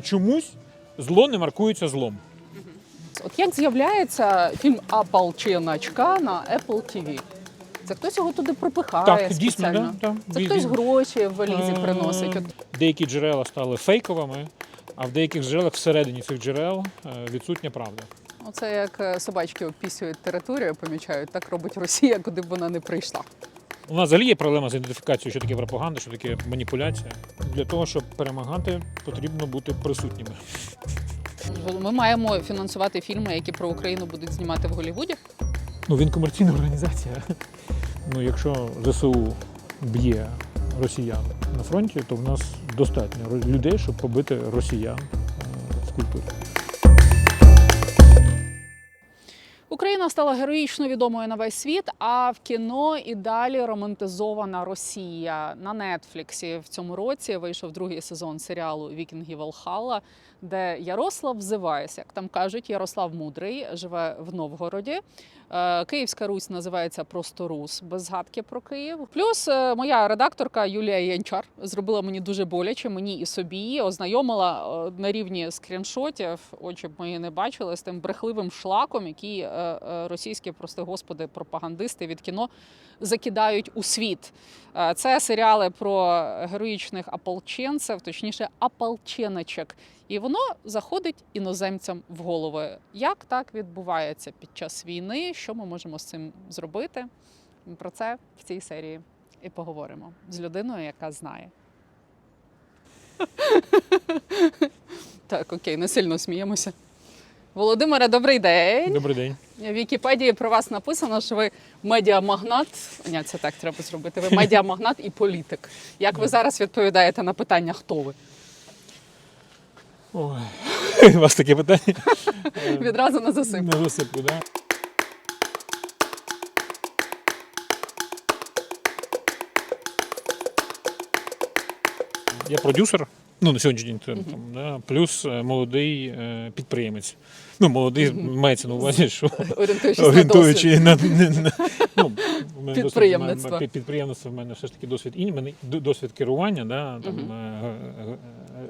Чомусь зло не маркується злом. От як з'являється фільм Ополченачка на Apple TV? Це хтось його туди пропихає Так, дійсно, спеціально? да, так. Це Він- хтось гроші в валізі Е, приносить. Деякі джерела стали фейковими, а в деяких джерелах всередині цих джерел е, відсутня правда. Оце як е, собачки опісюють територію, помічають, так робить Росія, куди б вона не прийшла. У нас взагалі є проблема з ідентифікацією, що таке пропаганда, що таке маніпуляція. Для того, щоб перемагати, потрібно бути присутніми. Ми маємо фінансувати фільми, які про Україну будуть знімати в Голлівуді. Ну він комерційна організація. Ну, якщо ЗСУ б'є росіян на фронті, то в нас достатньо людей, щоб побити росіян е, в культурі. Україна стала героїчно відомою на весь світ, а в кіно і далі романтизована Росія. На Нетфліксі в цьому році вийшов другий сезон серіалу Вікінгів Валхалла, де Ярослав Взиваєс, як там кажуть, Ярослав Мудрий живе в Новгороді. Е, Київська Русь називається просто Рус, без згадки про Київ. Плюс е, моя редакторка Юлія Янчар зробила мені дуже боляче, мені і собі ознайомила е, на рівні скріншотів, очі б мої не бачили з тим брехливим шлаком, який російські, прости господи, пропагандисти від кіно закидають у світ. Е, Це серіали про героїчних ополченців, точніше, ополченочок. І воно заходить іноземцям в голови. Як так відбувається під час війни? Що ми можемо з цим зробити? Про це в цій серії і поговоримо з людиною, яка знає. Так, окей, не сильно сміємося. Володимире, добрий день. Добрий день. В Вікіпедії про вас написано, що ви медіамагнат. Ні, це так треба зробити. Ви медіамагнат і політик. Як ви зараз відповідаєте на питання, хто ви? Ой. У вас таке питання? Відразу на засип. На засипку, да? Я продюсер. Ну, на сьогоднішній день там, там, да, плюс е, молодий е, підприємець. Ну, молодий мається на увазі, що Орієнтуючись на досвід. орієнтуючи на, на, на ну, у мене досвід- Підприємництва. в мене- Підприємництво в мене все ж таки досвід і мене д- досвід керування, да, там, е, е,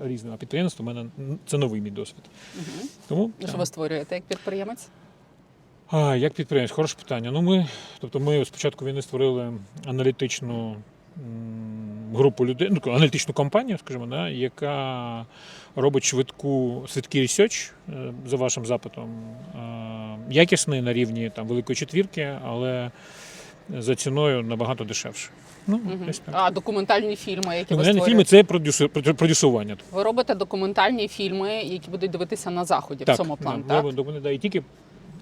е, різним. А підприємництво в мене це новий мій досвід. Мгм. Тому Що ви створюєте як підприємець? а, як підприємець? Хороше питання. Ну, ми, тобто ми спочатку війни створили аналітичну м, групу людей, ну, аналітичну компанію, скажімо, да, яка робить швидку, швидкий ресерч е, за вашим запитом, е, якісний на рівні там, Великої четвірки, але за ціною набагато дешевше. Ну, так. А документальні фільми, які Документальні створюєте? фільми це продюсер, продюсування. Ви робите документальні фільми, які будуть дивитися на заході в цьому плані, да, так? робимо да, і тільки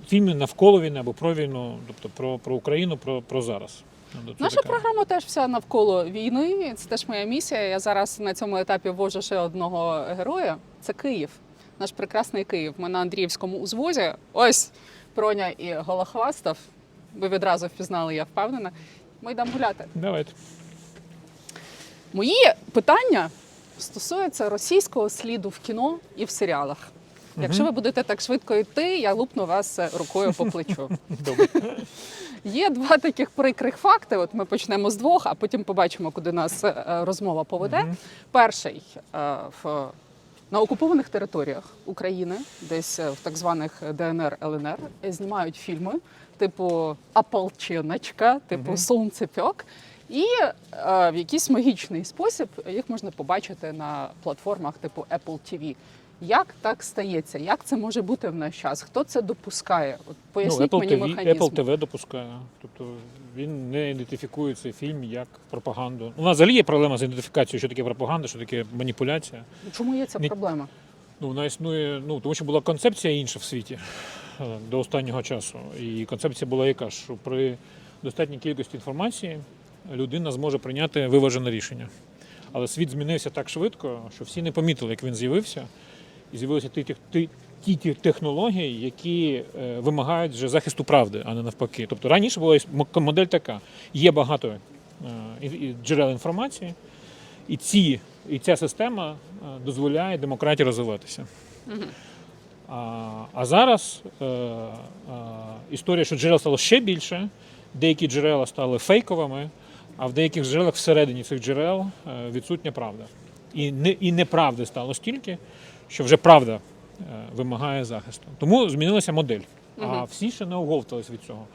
фільми навколо війни або про війну, тобто про, про Україну, про, про зараз. Ну, Наша така- програма теж вся навколо війни. Це теж моя місія. Я зараз на цьому етапі ввожу ще одного героя. Це Київ, наш прекрасний Київ. Ми на Андріївському узвозі. Ось Проня і Голохвастов. Ви відразу впізнали, я впевнена. Ми йдемо гуляти. Давайте. Мої питання стосуються російського сліду в кіно і в серіалах. Якщо ви будете так швидко йти, я лупну вас рукою по плечу. Добре. Є два таких прикрих факти. От ми почнемо з двох, а потім побачимо, куди нас е, розмова поведе. Мгм. Перший е, в на окупованих територіях України, десь е, в так званих ДНР ЛНР, знімають фільми типу Ополченочка, типу Мгм. Сонцепьок. І е, в якийсь магічний спосіб їх можна побачити на платформах типу Apple TV. Як так стається? Як це може бути в наш час? Хто це допускає? От поясніть ну, мені Apple, TV, механізм. Apple TV допускає. Тобто він не ідентифікує цей фільм як пропаганду. У нас взагалі є проблема з ідентифікацією, що таке пропаганда, що таке маніпуляція. Чому є ця Ні- проблема? Ну, вона існує, ну тому що була концепція інша в світі е, до останнього часу. І концепція була яка, що при достатній кількості інформації людина зможе прийняти виважене рішення. Але світ змінився так швидко, що всі не помітили, як він з'явився, і з'явилися ті, ті, ті, ті, ті технології, які е, вимагають вже захисту правди, а не навпаки. Тобто раніше була модель така: є багато е, джерел інформації, і, ці, і ця система е, дозволяє демократії розвиватися. А, а зараз е, е, історія, що джерел стало ще більше, деякі джерела стали фейковими, а в деяких джерелах всередині цих джерел відсутня правда. І, не, і неправди стало стільки, що вже правда е, вимагає захисту. Тому змінилася модель. А всі ще не оговтались від цього.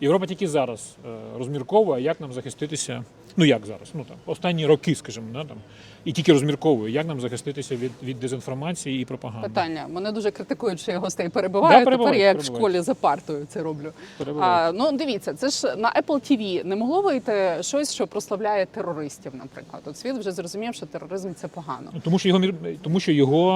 Європа тільки зараз е, розмірковує, як нам захиститися. Ну як зараз? Ну там останні роки, скажімо, да, там, і тільки розмірковує, як нам захиститися від, від дезінформації і пропаганди. Питання. Мене дуже критикують, що я гостей перебиваю. Да, Тепер я як в школі за партою це роблю. А, ну дивіться, це ж на Apple TV не могло вийти щось, що прославляє терористів, наприклад. От світ вже зрозумів, що тероризм це погано. Ну, Тому що його тому що його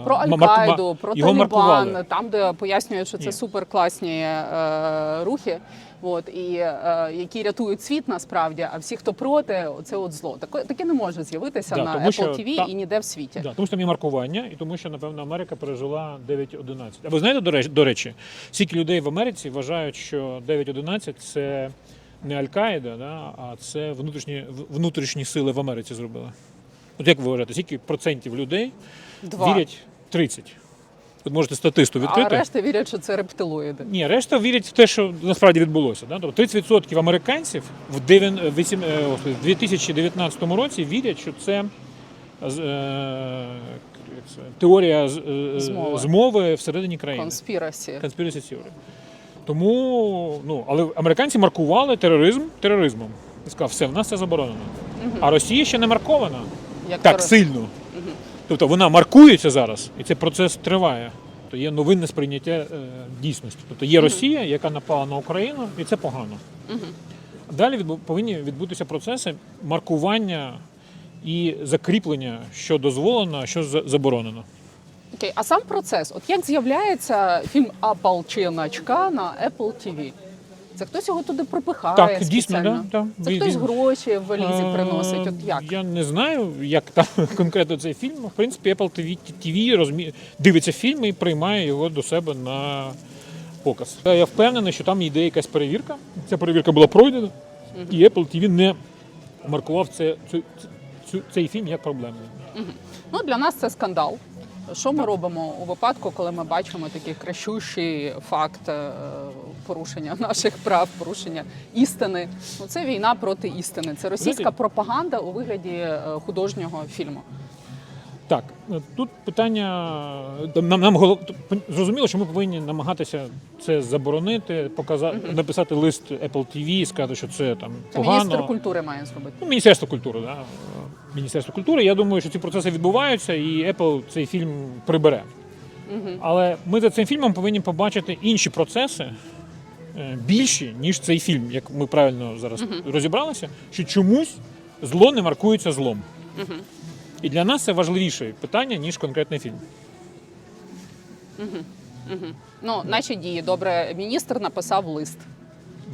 е, Про Аль-Каїду, про його маркували. Талібан, там, де пояснюють, що це суперкласні е, рухи, от і е, які рятують світ насправді. А всі, хто проти, це от зло. Таке, таке не може з'явитися Да, на Apple що TV та- і ніде в світі. Да, тому що там є маркування, і тому що, напевно, Америка пережила 9-11. А ви знаєте, до речі, до речі, скільки людей в Америці вважають, що 9-11 це не Аль-Каїда, да, а це внутрішні, внутрішні сили в Америці зробили. От як ви вважаєте, скільки процентів людей Два. вірять 30? От можете статисту відкрити. а решта вірять, що це рептилоїди. Ні, решта вірять в те, що насправді відбулося. Да? Тобто 30% американців в, дев'ян- е, вісім- е, 2019 році вірять, що це, е, теорія Змови. змови всередині країни. Конспірасі. Conspiracy theory. Тому, ну, але американці маркували тероризм тероризмом. І сказав, все, в нас це заборонено. А Росія ще не маркована Як так терор- сильно. Тобто вона маркується зараз, і цей процес триває. То є новинне сприйняття е, дійсності. Тобто є Росія, яка напала на Україну, і це погано. Далі повинні відбутися процеси маркування і закріплення, що дозволено, а що заборонено. Окей, а сам процес, от як з'являється фільм Ополченачка на Apple TV? Це хтось його туди пропихає Так, дійсно, да, да. Це хтось він- гроші в валізі Е, приносить. От як? Я не знаю, як там конкретно цей фільм. В принципі, Apple TV, TV розмі... дивиться фільм і приймає його до себе на показ. Е, Я впевнений, що там йде якась перевірка. Ця перевірка була пройдена, і Apple TV не маркував це, цю, цю, цей фільм як проблемний. Ну для нас це скандал. Що ми робимо у випадку, коли ми бачимо такий кращущий факт е, порушення наших прав, порушення істини? Ну це війна проти істини. Це російська пропаганда у вигляді е, художнього фільму. Так, тут питання е, нам, нам голов... зрозуміло, що ми повинні намагатися це заборонити, показати, написати лист Apple TV, сказати, що це там погано. міністр культури має зробити. Ну, Міністерство культури, да. Міністерство культури. Я думаю, що ці процеси відбуваються, і Apple цей фільм прибере. Але ми за цим фільмом повинні побачити інші процеси е, більші, ніж цей фільм, як ми правильно зараз розібралися, що чомусь зло не маркується злом. І для нас це важливіше питання, ніж конкретний фільм. Ну, наші дії. Добре, міністр написав лист.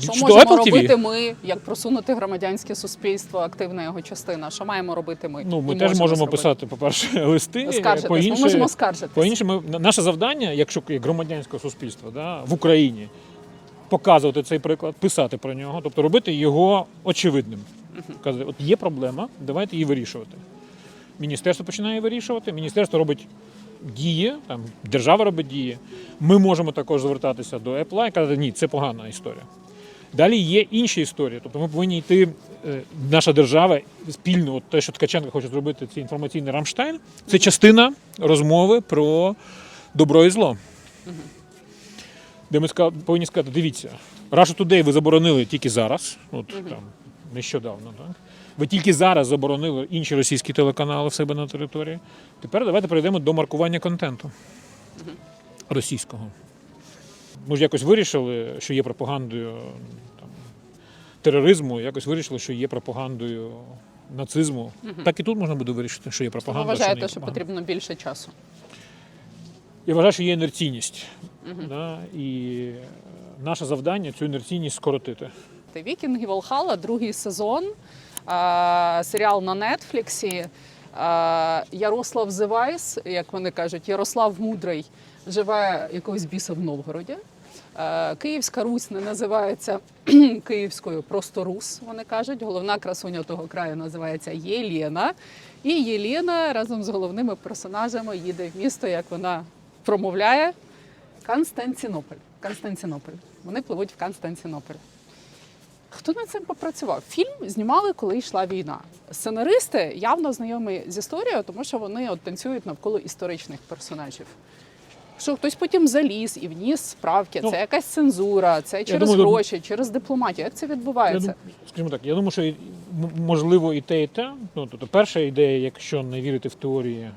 Що Що можемо Apple TV? робити ми, як просунути громадянське суспільство, активна його частина? Що маємо робити ми? Ну, ми І теж можемо зробити? писати, по-перше, листи. Скаржитись. по Ми можемо скаржитись. По іншому, наше завдання, якщо як громадянського суспільства да, в Україні, показувати цей приклад, писати про нього, тобто робити його очевидним. Казати, от є проблема, давайте її вирішувати. Міністерство починає вирішувати, міністерство робить дії, там, держава робить дії. Ми можемо також звертатися до Apple і казати, ні, це погана історія. Далі є інші історії. Тобто ми повинні йти, е, наша держава спільно, от те, що Ткаченко хоче зробити, цей інформаційний Рамштайн, це частина розмови про добро і зло. Де ми повинні сказати, дивіться, Russia Today ви заборонили тільки зараз, от там нещодавно, так? Ви тільки зараз заборонили інші російські телеканали в себе на території. Тепер давайте перейдемо до маркування контенту російського. Ми ж якось вирішили, що є пропагандою там, тероризму, якось вирішили, що є пропагандою нацизму. Так і тут можна буде вирішити, що є пропаганда. що не вважаєте, є що потрібно більше часу? Я вважаю, що є інерційність. Да? І наше завдання цю інерційність скоротити. Вікінги Волхала, другий сезон, серіал на Нетфліксі. Ярослав Зевайс, як вони кажуть, Ярослав Мудрий живе якогось біса в Новгороді. Київська Русь не називається Київською, просто Рус. Вони кажуть. Головна красуня того краю називається Єлена. І Єлена разом з головними персонажами їде в місто, як вона промовляє. Константинополь. Константинополь. Вони пливуть в Константинополь. Хто над цим попрацював? Фільм знімали, коли йшла війна. Сценаристи явно знайомі з історією, тому що вони от танцюють навколо історичних персонажів. Що хтось потім заліз і вніс справки. Ну, це якась цензура, це через думаю, гроші, через дипломатію. Як це Я відбувається? дум- скажімо так, я думаю, що можливо і те, і те. Ну, тобто, перша ідея, якщо не вірити в теорії,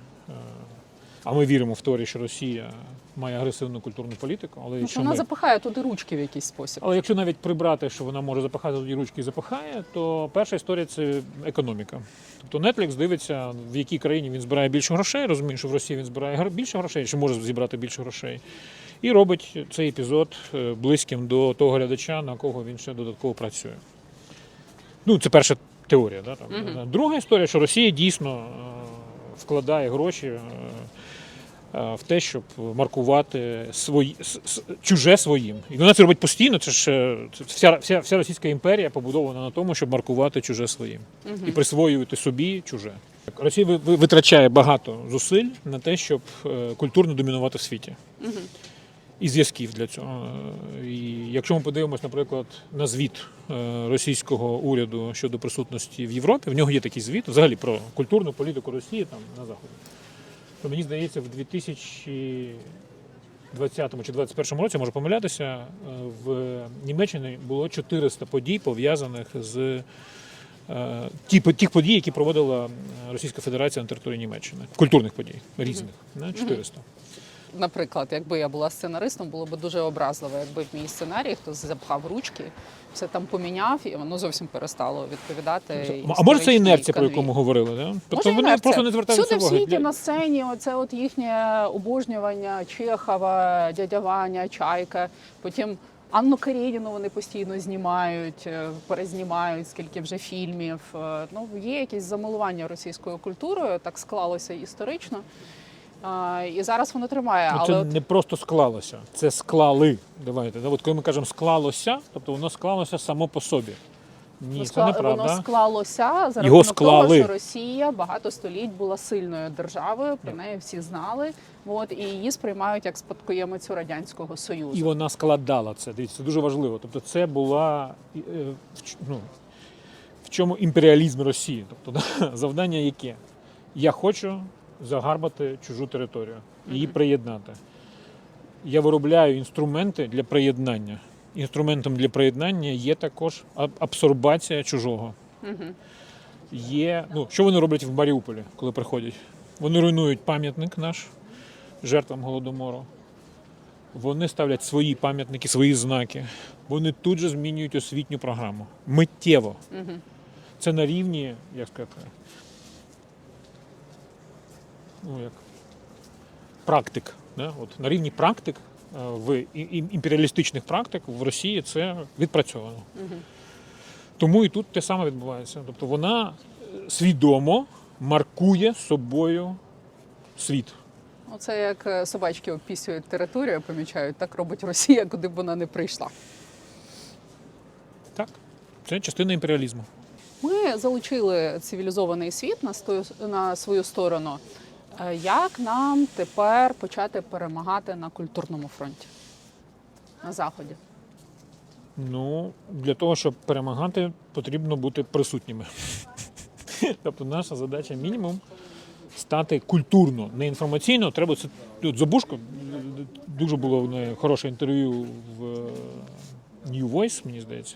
а ми віримо в теорію, що Росія має агресивну культурну політику, але Ну, якщо, вона ми, запихає туди ручки в якийсь спосіб. але якщо навіть прибрати, що вона може запахати тоді ручки і запахає, то перша історія це економіка. Тобто Netflix дивиться, в якій країні він збирає більше грошей, розуміє, що в Росії він збирає більше грошей, чи може зібрати більше грошей. І робить цей епізод е, близьким до того глядача, на кого він ще додатково працює. Ну, це перша теорія. Да, там. Мгм. Друга історія, що Росія дійсно е, вкладає гроші е, в те, щоб маркувати свої, с- с- чуже своїм. І вона це робить постійно. Це ж е, вся, вся, вся Російська імперія побудована на тому, щоб маркувати чуже своїм і присвоювати собі чуже. Росія ви- ви- витрачає багато зусиль на те, щоб е, культурно домінувати в світі. І зв'язків для цього. Е, І якщо ми подивимось, наприклад, на звіт е, російського уряду щодо присутності в Європі, в нього є такий звіт взагалі про культурну політику Росії там на Заході. То мені здається, в 2020 чи 2021 році, можу помилятися, е, в Німеччині було 400 подій, пов'язаних з е, тих подій, які проводила Російська Федерація на території Німеччини. Культурних подій різних. на 400. Наприклад, якби я була сценаристом, було б дуже образливо, якби в мій сценарій хтось запхав ручки, все там поміняв, і воно зовсім перестало відповідати. А може це інерція, про яку ми говорили? Да? Тобто вони інерція. просто не звертаються Всюди в світі на сцені оце от їхнє обожнювання Чехова, дядя Ваня, Чайка. Потім Анну Карєніну вони постійно знімають, е, перезнімають, скільки вже фільмів. Е, Ну, є якесь замилування російською культурою, так склалося історично. А, І зараз воно тримає. Ну, але це от не просто склалося, це склали. Давайте. Да? От коли ми кажемо склалося, тобто воно склалося само по собі. Ні, це неправда. воно склалося за Його рахунок склали. того, що Росія багато століть була сильною державою, про неї всі знали. От і її сприймають як спадкоємицю радянського союзу. І вона складала це. Дивіться, це дуже важливо. Тобто, це була е, ну, в чому імперіалізм Росії. Тобто, да, завдання яке? Я хочу загарбати чужу територію, її приєднати. Я виробляю інструменти для приєднання. Інструментом для приєднання є також абсорбація чужого. Є, ну, що вони роблять в Маріуполі, коли приходять? Вони руйнують пам'ятник наш жертвам голодомору. Вони ставлять свої пам'ятники, свої знаки. Вони тут же змінюють освітню програму. Миттєво. Це на рівні, як сказати, ну, як практик. Да? От, на рівні практик е, в імперіалістичних практик в Росії це відпрацьовано. Мгм. Тому і тут те саме відбувається. Тобто вона е, свідомо маркує собою світ. Оце як е, собачки опісюють територію, помічають, так робить Росія, куди б вона не прийшла. Так, це частина імперіалізму. Ми залучили цивілізований світ на на свою сторону. Е, Як нам тепер почати перемагати на культурному фронті на заході? Ну, для того, щоб перемагати, потрібно бути присутніми. Тобто наша задача мінімум стати культурно, не інформаційно. Треба це тут Забушко дуже було в неї хороше інтерв'ю в е, New Voice, мені здається,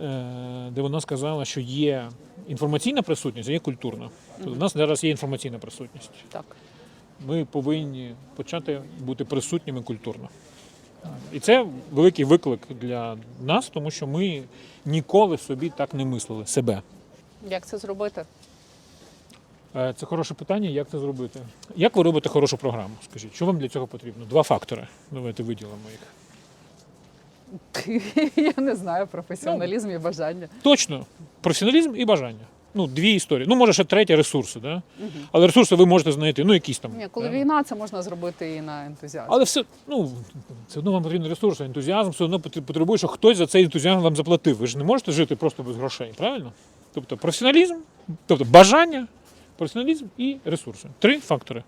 е, де вона сказала, що є інформаційна присутність, а є культурна. У нас зараз є інформаційна присутність. Так. Ми повинні почати бути присутніми культурно. І це великий виклик для нас, тому що ми ніколи собі так не мислили себе. Як це зробити? Е, Це хороше питання, як це зробити. Як ви робите хорошу програму? Скажіть, що вам для цього потрібно? Два фактори. Давайте виділимо їх. Я не знаю, професіоналізм і бажання. Точно, професіоналізм і бажання. Ну, дві історії. Ну, може, ще третя ресурси, да? але ресурси ви можете знайти, ну, якісь там. Ні, коли да? війна, це можна зробити і на ентузіазм. Але все, ну, все одно вам потрібен ресурс, ентузіазм, все одно потр- потребує, що хтось за цей ентузіазм вам заплатив. Ви ж не можете жити просто без грошей, правильно? Тобто професіоналізм, тобто бажання, професіоналізм і ресурси. Три фактори.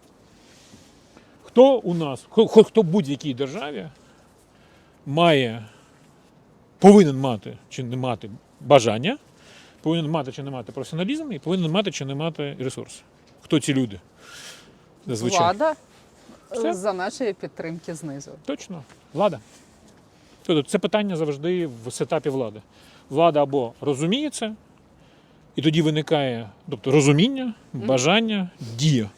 Хто у нас, хто, хто хто в будь-якій державі має повинен мати чи не мати бажання, повинен мати чи не мати професіоналізм, і повинен мати чи не мати ресурс. Хто ці люди? Зазвичай. Влада Все. за нашої підтримки знизу. Точно, влада. Тобто це питання завжди в сетапі влади. Влада або розуміє це, і тоді виникає тобто, розуміння, бажання, дія.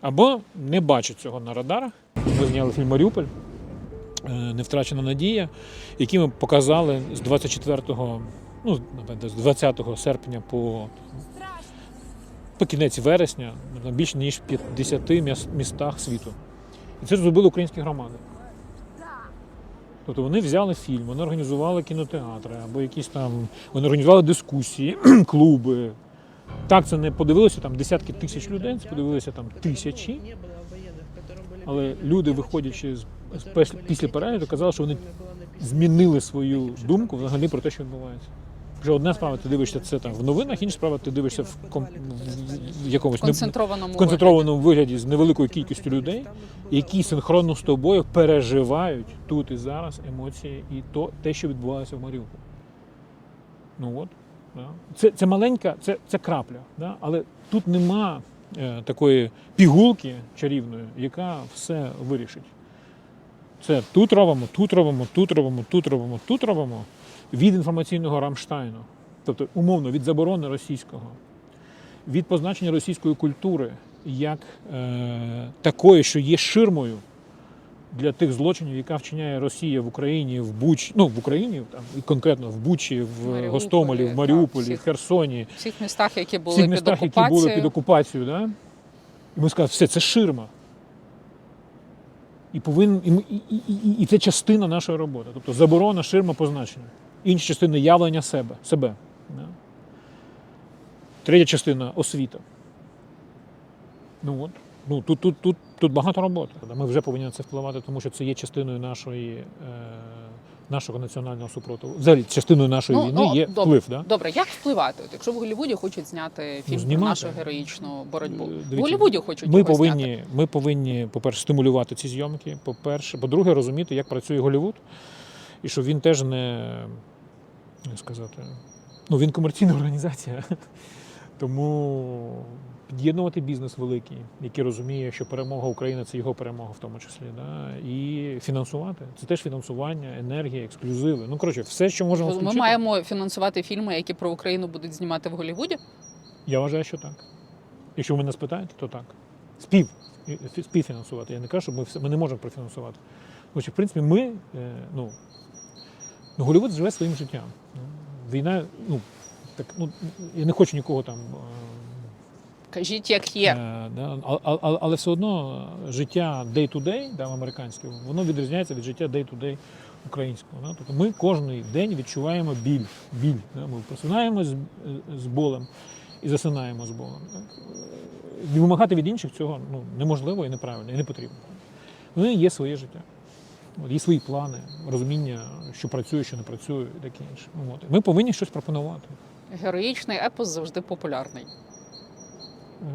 Або не бачить цього на радарах. Ми зняли фільм Маріуполь, е, не втрачена надія, який ми показали з 24-го, ну, з 20 серпня по, по кінець вересня на більш ніж 50 міс- містах світу. І це зробили українські громади. Тобто вони взяли фільм, вони організували кінотеатри або якісь там, вони організували дискусії, клуби. Так, це не подивилося там десятки тисяч людей, це подивилися там тисячі. Але люди, виходячи з, після перегляду, казали, що вони змінили свою думку взагалі про те, що відбувається. Вже одна справа, ти дивишся це там в новинах, інша справа, ти дивишся в, ком- в, якомусь не- Концентрованому концентрованому вигляді з невеликою кількістю людей, які синхронно з тобою переживають тут і зараз емоції і то, те, що відбувалося в Маріуполі. Ну от. Да. Це, це маленька, це, це крапля, да? але тут нема е, такої пігулки чарівної, яка все вирішить. Це тут робимо, тут робимо, тут робимо, тут робимо, тут робимо від інформаційного Рамштайну, тобто умовно від заборони російського, від позначення російської культури як е, такої, що є ширмою для тих злочинів, яка вчиняє Росія в Україні, в Буч, ну в Україні там і конкретно в Бучі, в Маріуполі, Гостомелі, в так, Маріуполі, всіх. в Херсоні, В всіх містах, які були всіх під містах, які окупацією. були під окупацією, да? і ми сказали, все, це ширма. І, повин, і, і, і, і це частина нашої роботи. Тобто заборона, ширма, позначення. Інші частини явлення себе. себе? Третя частина освіта. Ну от. Ну, тут, тут, тут, тут багато роботи. Ми вже повинні на це впливати, тому що це є частиною нашої, е, нашого національного супротиву. Взагалі, частиною нашої Ну, війни ну, є добре. вплив. Да? Добре, як впливати? От, якщо в Голлівуді хочуть зняти фільм про нашу героїчну боротьбу. Е, В дивіться, Голлівуді хочуть Ми його зняти. повинні, ми повинні, по-перше, стимулювати ці зйомки. По-перше, по-друге, розуміти, як працює Голлівуд, і що він теж не сказати. Ну, він комерційна організація. Тому під'єднувати бізнес великий, який розуміє, що перемога України це його перемога, в тому числі. Да? І фінансувати. Це теж фінансування, енергія, ексклюзиви. Ну, коротше, все, що можемо Ми включити. маємо фінансувати фільми, які про Україну будуть знімати в Голлівуді. Я вважаю, що так. Якщо ви мене спитаєте, то так. Спів, співфінансувати. Я не кажу, що ми, все, ми не можемо профінансувати. Що, в принципі, ми, е, ну, ну, Голлівуд живе своїм життям. Війна, ну, так, ну, я не хочу нікого там. е, Кажіть, як є. Е, да, а- а- а- але все одно життя day-to-day, да, американське, воно відрізняється від життя day-to-day українського. Да? Тобто ми кожен день відчуваємо біль. біль да? Ми просинаємося з, е, з болем і засинаємо з болем. І вимагати від інших цього ну, неможливо і неправильно, і не потрібно. Вони є своє життя. Є свої плани, розуміння, що працює, що не працює, і таке інше. Ну, От. Ми повинні щось пропонувати. Героїчний епос завжди популярний. Е,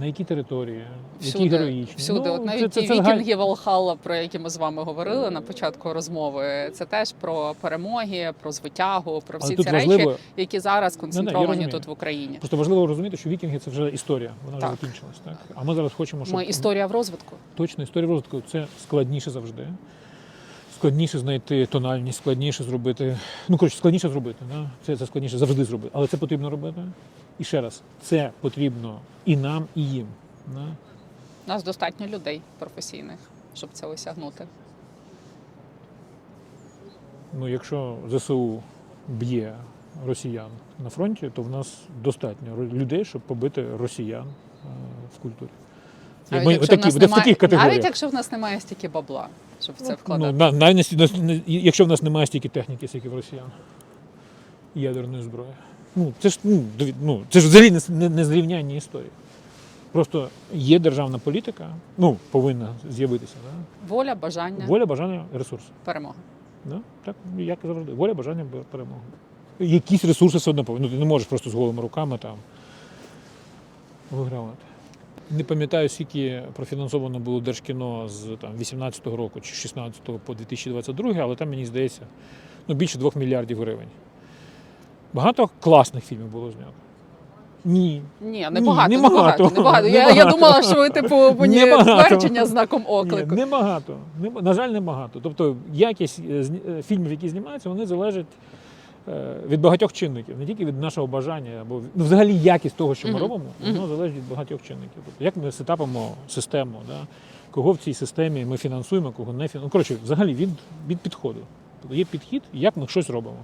На якій території, які героїчні. всюди. Ну, От навіть це- ті це вікінги Валхалла, про які ми з вами говорили на початку розмови, це теж про перемоги, про звитягу, про всі Але ці речі, важливо, які зараз концентровані розумію. тут в Україні. Просто важливо розуміти, що вікінги це вже історія, вона Так. вже закінчилась. Так? А ми зараз хочемо, щоб Ми історія в розвитку. точно історія розвитку це складніше завжди. Складніше знайти тональність, складніше зробити. Ну, коротше, складніше зробити. Да? Це, це складніше завжди зробити. Але це потрібно робити. І ще раз, це потрібно і нам, і їм. Да? У нас достатньо людей професійних, щоб це осягнути. Ну, якщо ЗСУ б'є росіян на фронті, то в нас достатньо людей, щоб побити росіян е, в культурі. Навіть Ми якщо, такі- в нас в немає, таких категоріях. навіть якщо в нас немає стільки бабла, щоб в це Ну, вкладати. на, навіть не- якщо в нас немає стільки техніки, скільки в росіян, ядерної зброї. Ну, це ж ну, ну, це ж взагалі не, с- не, не зрівнянні історії. Просто є державна політика, ну, повинна з'явитися. Да? Воля, бажання, Воля, бажання, ресурси. перемога. Да? Так, як і завжди. Воля, бажання, бе- перемога. Якісь ресурси все одно повинні. Ну, ти не можеш просто з голими руками там вигравати. Не пам'ятаю, скільки профінансовано було Держкіно з там, 18-го року чи 16-го по 2022, але там, мені здається, ну, більше 2 мільярдів гривень. Багато класних фільмів було знято. Ні. Ні, Ні, небагато, небагато. небагато, небагато. Я, я думала, що ви типу мені твердження знаком оклику. Ні, небагато. Неб- На жаль, небагато. Тобто якість е, е, фільмів, які знімаються, вони залежать від багатьох чинників, не тільки від нашого бажання, або ну, взагалі якість того, що ми робимо, воно залежить від багатьох чинників. Тобто, як ми сетапимо систему, да? кого в цій системі ми фінансуємо, кого не фінансуємо. Ну, коротше, взагалі від, від підходу. Тобто є підхід, як ми щось робимо.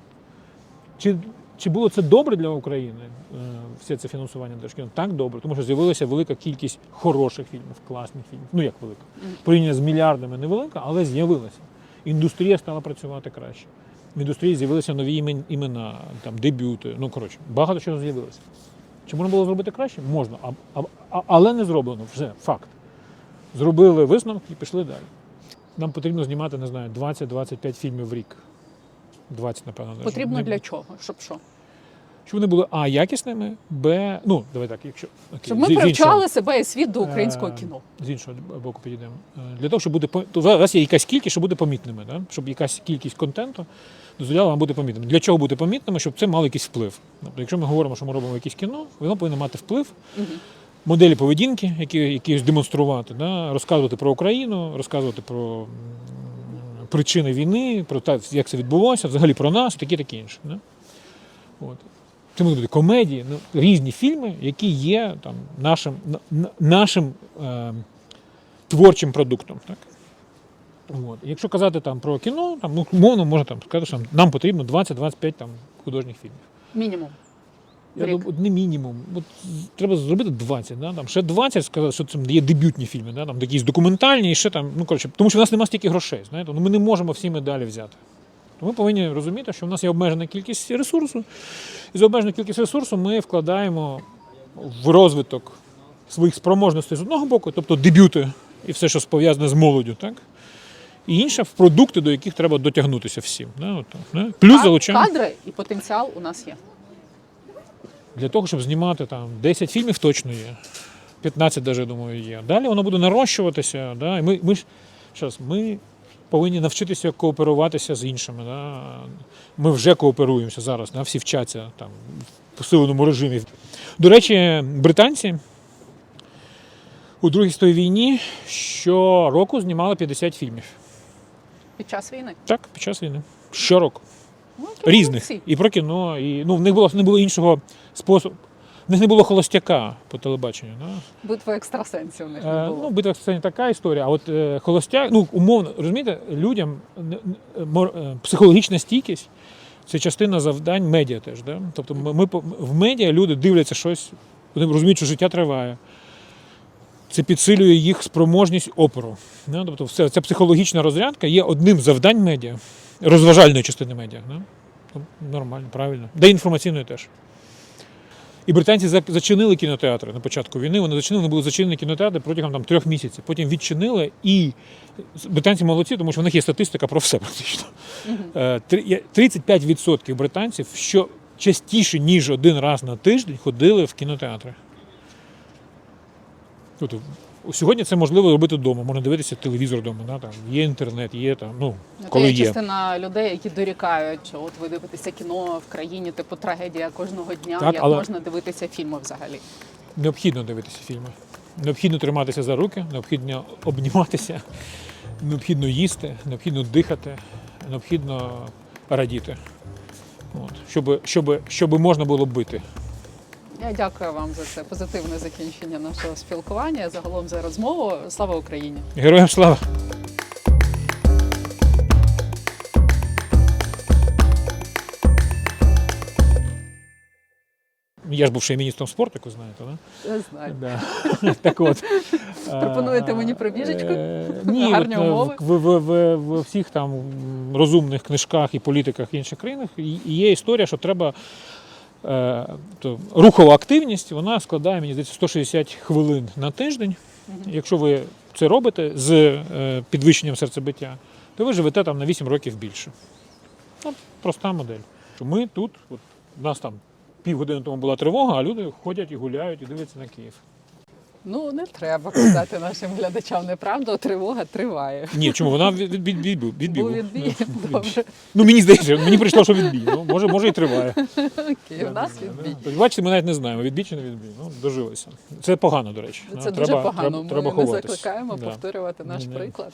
Чи, чи було це добре для України, е, все це фінансування держкіно? Так добре, тому що з'явилася велика кількість хороших фільмів, класних фільмів. Ну як велика? Мгм. Порівняно з мільярдами невелика, але з'явилася. Індустрія стала працювати краще. В індустрії з'явилися нові імена, там, дебюти. Ну, коротше, багато чого з'явилося. Чи можна було зробити краще? Можна, а, а, а, але не зроблено. Вже факт. Зробили висновки і пішли далі. Нам потрібно знімати, не знаю, 20-25 фільмів в рік. 20, напевно. не Потрібно Не- для чого? Щоб що? Щоб вони були А, якісними, Б. Ну, давай так, якщо. Окей, Щоб ми з- з іншого. привчали себе і світ до українського Е, кіно. З іншого боку підійдемо. Е, Для того, щоб бути то вас є якась кількість, щоб бути помітними, да? щоб якась кількість контенту дозволяла вам бути помітними. Для чого бути помітними? Щоб це мало якийсь вплив. Тобто, якщо ми говоримо, що ми робимо якесь кіно, воно повинно мати вплив, моделі поведінки, які, які демонструвати, да? розказувати про Україну, розказувати про причини війни, про те, як це відбулося, взагалі про нас, таке таке інше. Да? От. Це можуть бути комедії, ну, різні фільми, які є там, нашим, на- на- нашим е, творчим продуктом. Так? От. Якщо казати там, про кіно, там, ну, умовно можна там, сказати, що нам потрібно 20-25 там, художніх фільмів. Мінімум. Я думаю, не мінімум. От, треба зробити 20, да? там, ще 20 сказати, що це є дебютні фільми, да? там, якісь документальні, і ще там, ну, коротше, тому що в нас немає стільки грошей. Знаєте? Ну, ми не можемо всі медалі взяти. То ми повинні розуміти, що в нас є обмежена кількість ресурсу, і за обмежену кількість ресурсу ми вкладаємо в розвиток своїх спроможностей з одного боку, тобто дебюти і все, що пов'язане з молоддю, так? І інше в продукти, до яких треба дотягнутися всім. Да? От, да? Плюс А залучаємо. Кадри і потенціал у нас є. Для того, щоб знімати там 10 фільмів точно є. 15 навіть, думаю, є. Далі воно буде нарощуватися. Да? І ми, ми, ж, щас, ми повинні навчитися кооперуватися з іншими. Да? Ми вже кооперуємося зараз, да? всі вчаться там, в посиленому режимі. До речі, британці у Другій світовій війні щороку знімали 50 фільмів. Під час війни. Так, під час війни. Щороку. Ну, Різних. молодці. І про кіно, і ну, в них було не було іншого способу. Них не було холостяка по телебаченню. Да? Битва екстрасенсів у них Е, ну, битва не така історія, а от е, холостяк, ну, умовно, розумієте, людям не- не- е, психологічна стійкість це частина завдань медіа теж. Да? Тобто ми, ми в медіа люди дивляться щось, вони розуміють, що життя триває. Це підсилює їх спроможність опору. Да? Тобто все, ця психологічна розрядка є одним з завдань медіа, розважальної частини медіа. Да? Ну, Нормально, правильно. Да і інформаційної теж. І британці зачинили кінотеатри на початку війни. Вони зачинили, вони були зачинені кінотеатри протягом там, трьох місяців. Потім відчинили. І британці молодці, тому що в них є статистика про все практично. Е, три- 35% британців, що частіше, ніж один раз на тиждень, ходили в кінотеатри. Тобто, сьогодні це можливо робити вдома. Можна дивитися телевізор вдома. Да? Там, є інтернет, є там. Ну, Ну, коли є є. частина людей, які дорікають, що от ви дивитеся кіно в країні, типу трагедія кожного дня. Так, Як але- можна дивитися фільми взагалі? Необхідно дивитися фільми. Необхідно триматися за руки, необхідно обніматися, необхідно їсти, необхідно дихати, необхідно радіти. От. Щоб, щоб, щоб можна було бити. Я дякую вам за це позитивне закінчення нашого спілкування. Загалом за розмову. Слава Україні! Героям слава! Я ж був ще й міністром спорту, як ви знаєте, да? Я знаю. Да. так от. Пропонуєте мені пробіжечку? е, Ні, Гарні от, е, умови? В, в, в, в всіх там розумних книжках і політиках інших і є історія, що треба. Е, То, рухова активність вона складає, мені здається, 160 хвилин на тиждень. Якщо ви це робите з е, підвищенням серцебиття, то ви живете там на 8 років більше. Ну, проста модель. Ми тут, от, у нас там півгодини тому була тривога, а люди ходять і гуляють і дивляться на Київ. Ну не треба казати нашим глядачам неправду. Тривога триває. Ні, чому вона від, від, від, відбив. відбив. Був відбій. Добре, Ну мені здається, мені прийшло, що відбій. Ну, може, може і триває. окей, в нас відбій. Бачите, ми навіть не знаємо, відбій чи не відбій. Ну, дожилися. Це погано, до речі. Це треба, дуже погано. Треба, Ми треба не закликаємо Да. повторювати наш Ні-ні. приклад.